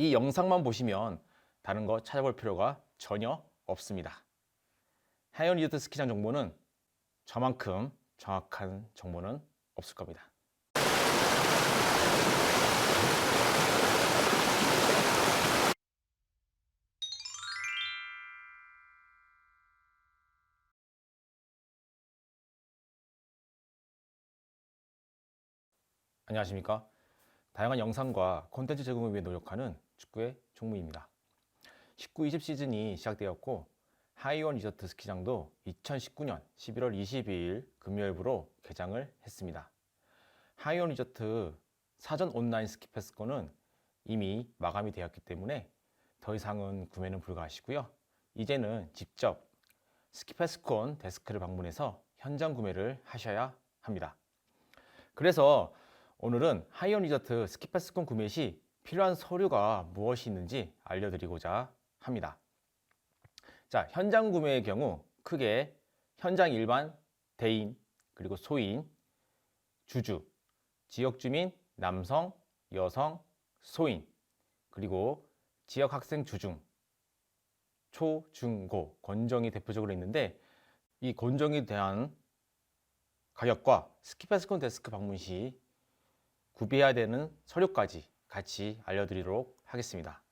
이 영상만 보시면 다른 거 찾아볼 필요가 전혀 없습니다. 하이언 리조트 스키장 정보는 저만큼 정확한 정보는 없을 겁니다. 안녕하십니까? 다양한 영상과 콘텐츠 제공을 위해 노력하는 축구의 종무입니다. 19-20 시즌이 시작되었고 하이원 리조트 스키장도 2019년 11월 22일 금요일부로 개장을 했습니다. 하이원 리조트 사전 온라인 스키 패스권은 이미 마감이 되었기 때문에 더 이상은 구매는 불가하시고요. 이제는 직접 스키 패스권 데스크를 방문해서 현장 구매를 하셔야 합니다. 그래서 오늘은 하이언 리조트 스키 패스권 구매 시 필요한 서류가 무엇이 있는지 알려드리고자 합니다. 자, 현장 구매의 경우 크게 현장 일반, 대인, 그리고 소인, 주주, 지역 주민, 남성, 여성, 소인, 그리고 지역 학생 주중, 초, 중, 고, 권정이 대표적으로 있는데 이 권정에 대한 가격과 스키패스권 데스크 방문 시 구비해야 되는 서류까지 같이 알려드리도록 하겠습니다.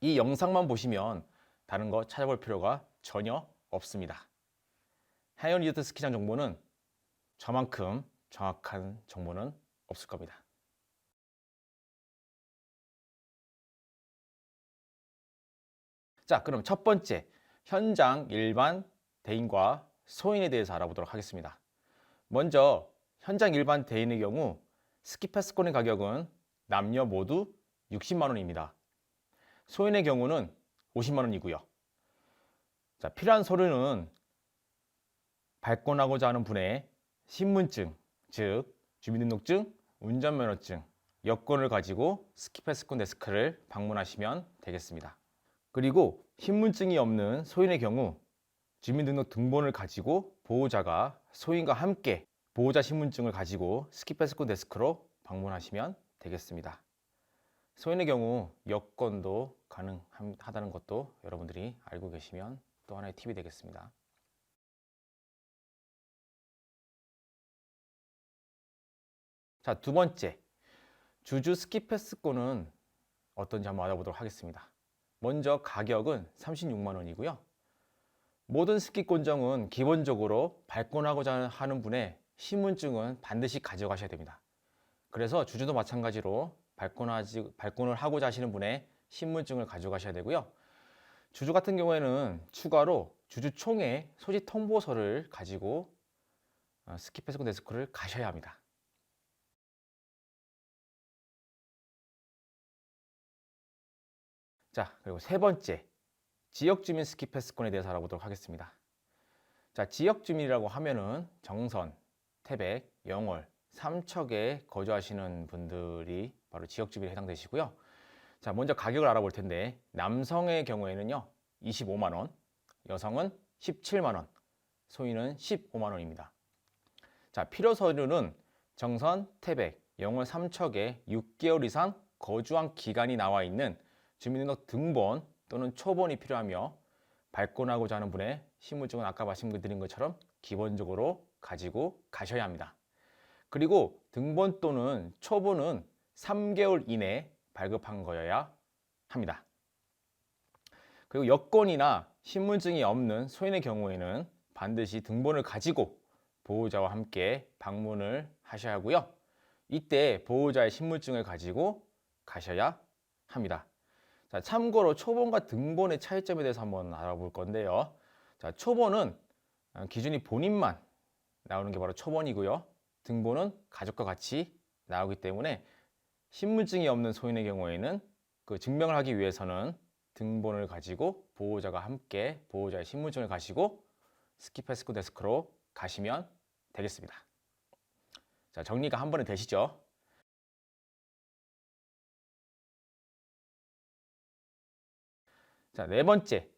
이 영상만 보시면 다른 거 찾아볼 필요가 전혀 없습니다. 하이언 리조트 스키장 정보는 저만큼 정확한 정보는 없을 겁니다. 자, 그럼 첫 번째 현장 일반 대인과 소인에 대해서 알아보도록 하겠습니다. 먼저 현장 일반 대인의 경우 스키 패스권의 가격은 남녀 모두 60만 원입니다. 소인의 경우는 50만 원이고요. 자, 필요한 서류는 발권하고자 하는 분의 신분증, 즉 주민등록증, 운전면허증, 여권을 가지고 스키패스권 데스크를 방문하시면 되겠습니다. 그리고 신분증이 없는 소인의 경우 주민등록 등본을 가지고 보호자가 소인과 함께 보호자 신분증을 가지고 스키패스권 데스크로 방문하시면 되겠습니다. 소인의 경우 여권도 가능하다는 것도 여러분들이 알고 계시면 또 하나의 팁이 되겠습니다. 자, 두 번째. 주주 스키패스권은 어떤지 한번 알아보도록 하겠습니다. 먼저 가격은 36만 원이고요. 모든 스키권정은 기본적으로 발권하고자 하는 분의 신분증은 반드시 가져가셔야 됩니다. 그래서 주주도 마찬가지로 발권하지, 발권을 하고자 하시는 분의 신분증을 가져가셔야 되고요. 주주 같은 경우에는 추가로 주주총회 소지 통보서를 가지고 어, 스키패스권 데스크를 가셔야 합니다. 자, 그리고 세 번째, 지역 주민 스키 패스권에 대해서 알아보도록 하겠습니다. 자, 지역 주민이라고 하면은 정선, 태백, 영월, 삼척에 거주하시는 분들이 바로 지역 주민에 해당되시고요. 자, 먼저 가격을 알아볼 텐데 남성의 경우에는요. 25만 원, 여성은 17만 원, 소인은 15만 원입니다. 자, 필요 서류는 정선, 태백, 영월, 삼척에 6개월 이상 거주한 기간이 나와 있는 주민등록 등본 또는 초본이 필요하며 발권하고자 하는 분의 신분증은 아까 말씀드린 것처럼 기본적으로 가지고 가셔야 합니다. 그리고 등본 또는 초본은 3개월 이내 발급한 거여야 합니다. 그리고 여권이나 신분증이 없는 소인의 경우에는 반드시 등본을 가지고 보호자와 함께 방문을 하셔야 하고요. 이때 보호자의 신분증을 가지고 가셔야 합니다. 자, 참고로 초본과 등본의 차이점에 대해서 한번 알아볼 건데요. 자, 초본은 기준이 본인만 나오는 게 바로 초본이고요. 등본은 가족과 같이 나오기 때문에 신분증이 없는 소인의 경우에는 그 증명을 하기 위해서는 등본을 가지고 보호자가 함께 보호자의 신분증을 가지고 스키패스코 데스크로 가시면 되겠습니다. 자, 정리가 한 번에 되시죠? 자, 네 번째.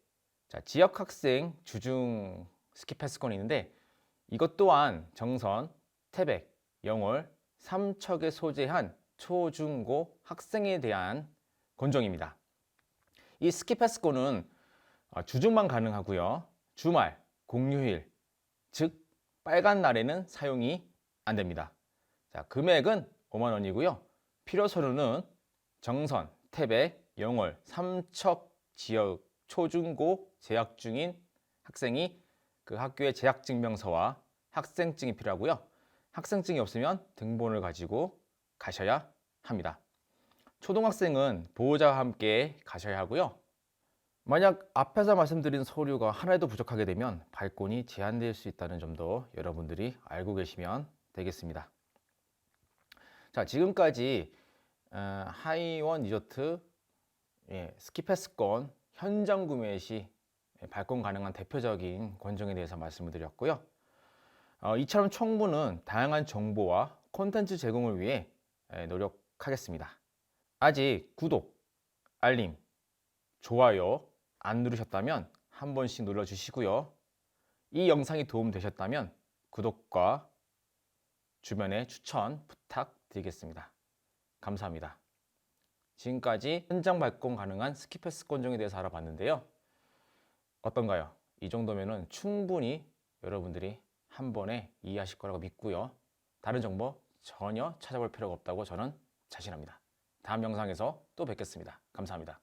자, 지역 학생 주중 스키 패스권이 있는데 이것 또한 정선, 태백, 영월, 삼척에 소재한 초중고 학생에 대한 권종입니다. 이 스키 패스권은 어, 주중만 가능하고요. 주말, 공휴일, 즉 빨간 날에는 사용이 안 됩니다. 자, 금액은 5만 원이고요. 필요 서류는 정선, 태백, 영월, 삼척 지역 초중고 재학 중인 학생이 그 학교의 재학 증명서와 학생증이 필요하고요. 학생증이 없으면 등본을 가지고 가셔야 합니다. 초등학생은 보호자와 함께 가셔야 하고요. 만약 앞에서 말씀드린 서류가 하나도 부족하게 되면 발권이 제한될 수 있다는 점도 여러분들이 알고 계시면 되겠습니다. 자, 지금까지 어, 하이원 리조트 예, 스키패스권 현장 구매 시 발권 가능한 대표적인 권종에 대해서 말씀을 드렸고요. 어, 이처럼 총무는 다양한 정보와 콘텐츠 제공을 위해 예, 노력하겠습니다. 아직 구독, 알림, 좋아요 안 누르셨다면 한 번씩 눌러주시고요. 이 영상이 도움되셨다면 구독과 주변에 추천 부탁드리겠습니다. 감사합니다. 지금까지 현장 발권 가능한 스키패스 권종에 대해서 알아봤는데요. 어떤가요? 이 정도면은 충분히 여러분들이 한 번에 이해하실 거라고 믿고요. 다른 정보 전혀 찾아볼 필요가 없다고 저는 자신합니다. 다음 영상에서 또 뵙겠습니다. 감사합니다.